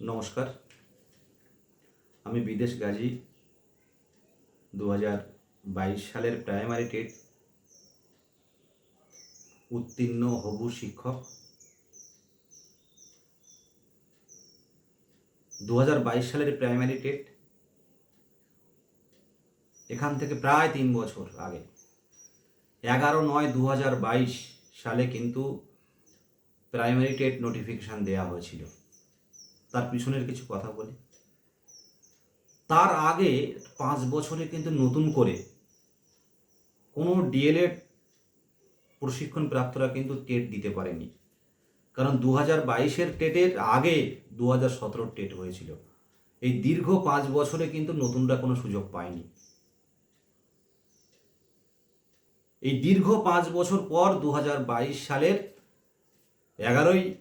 নমস্কার। আমি বিদেশ গাজী। দু বাইশ সালের প্রাইমারি টেট উত্তীর্ণ হবু শিক্ষক। দু বাইশ সালের প্রাইমারি টেট এখান থেকে প্রায় তিন বছর আগে। এগারো নয় দু সালে কিন্তু প্রাইমারি টেট নোটিফিকেশান দেওয়া হয়েছিল। তার পিছনের কিছু কথা বলি। তার আগে পাঁচ বছরে কিন্তু নতুন করে কোনো ডিএলএড প্রশিক্ষণ প্রাপ্তরা কিন্তু টেট দিতে পারেনি। কারণ দু হাজার বাইশের টেটের আগে দু হাজার সতেরোর টেট হয়েছিল। এই দীর্ঘ পাঁচ বছরে কিন্তু নতুনরা কোনো সুযোগ পায়নি। এই দীর্ঘ পাঁচ বছর পর দু হাজার বাইশ সালের এগারোই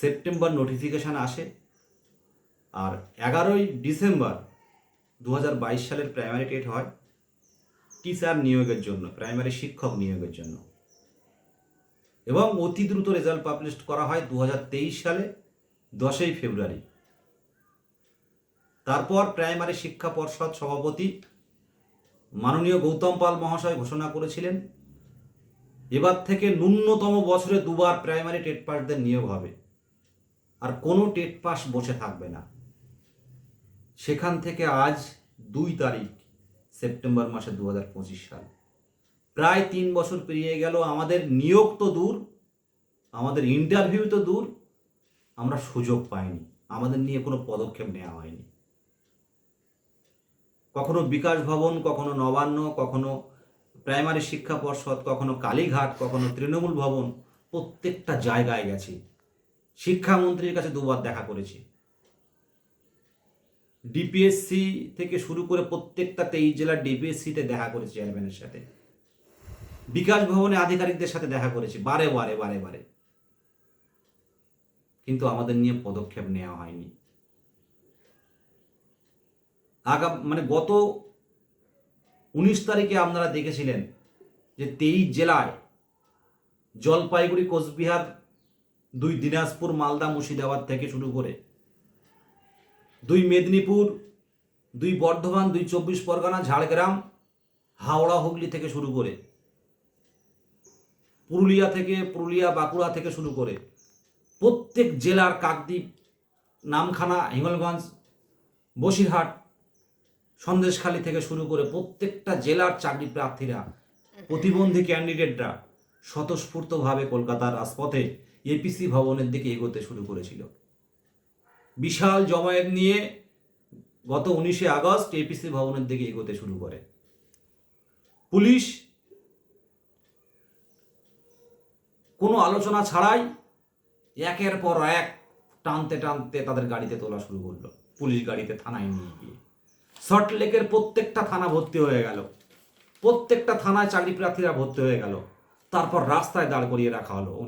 সেপ্টেম্বর নোটিফিকেশান আসে আর এগারোই ডিসেম্বর দু হাজার বাইশ সালের প্রাইমারি টেট হয় টিচার নিয়োগের জন্য প্রাইমারি শিক্ষক নিয়োগের জন্য। এবং অতি দ্রুত রেজাল্ট পাবলিশ করা হয় দু হাজার তেইশ সালে দশই ফেব্রুয়ারি। তারপর প্রাইমারি শিক্ষা পর্ষদ সভাপতি মাননীয় গৌতম পাল মহাশয় ঘোষণা করেছিলেন, এবার থেকে ন্যূনতম বছরে দুবার প্রাইমারি টেট পাসদের নিয়োগ হবে। আর কোনো টেট পাস বসে থাকবে না। সেখান থেকে আজ দুই তারিখ, সেপ্টেম্বর মাসে দু হাজার পঁচিশ সাল। প্রায় তিন বছর পেরিয়ে গেল, আমাদের নিয়োগ তো দূর, আমাদের ইন্টারভিউ তো দূর, আমরা সুযোগ পাইনি, আমাদের নিয়ে কোনো পদক্ষেপ নেওয়া হয়নি। কখনো বিকাশ ভবন, কখনো নবান্ন, কখনো প্রাইমারি শিক্ষা পর্ষদ, কখনো কালীঘাট, কখনো তৃণমূল ভবন, প্রত্যেকটা জায়গায় গেছি। শিক্ষামন্ত্রীর কাছে দুবার দেখা করেছি। ডিপিএসসি থেকে শুরু করে প্রত্যেকটা তেইশ জেলার ডিপিএসসিতে দেখা করেছি চেয়ারম্যানের সাথে। বিকাশ ভবনে আধিকারিকদের সাথে দেখা করেছি, বারে বারে বারে বারে। কিন্তু আমাদের নিয়ে পদক্ষেপ নেওয়া হয়নি। আগাম মানে গত উনিশ তারিখে আপনারা দেখেছিলেন যে তেইশ জেলায় জলপাইগুড়ি, কোচবিহার দুই দিনাজপুর, মালদা, মুর্শিদাবাদ থেকে শুরু করে। দুই মেদিনীপুর, দুই বর্ধমান, দুই চব্বিশ পরগনা, ঝাড়গ্রাম, হাওড়া, হুগলি থেকে শুরু করে। পুরুলিয়া থেকে, পুরুলিয়া, বাঁকুড়া থেকে শুরু করে। প্রত্যেক জেলার কাকদ্বীপ, নামখানা, হিঙ্গলগঞ্জ, বসিরহাট, সন্দেশখালী থেকে শুরু করে প্রত্যেকটা জেলার চাকরি প্রার্থীরা, প্রতিবন্ধী ক্যান্ডিডেটরা স্বতঃস্ফূর্তভাবে কলকাতার রাজপথে এপিসি ভবনের দিকে এগোতে শুরু করেছিল। বিশাল জমায়েত নিয়ে গত উনিশে আগস্ট এপিসি ভবনের দিকে এগোতে শুরু করে। পুলিশ কোনো আলোচনা ছাড়াই একের পর এক টানতে টানতে তাদের গাড়িতে তোলা শুরু করল। পুলিশ গাড়িতে থানায় নিয়ে গিয়ে। সল্টলেকের প্রত্যেকটা থানা ভর্তি হয়ে গেল। প্রত্যেকটা থানায় চাকরি প্রার্থীরা ভর্তি হয়ে গেল। তারপর রাস্তায় দাঁড় করিয়ে রাখা হলো।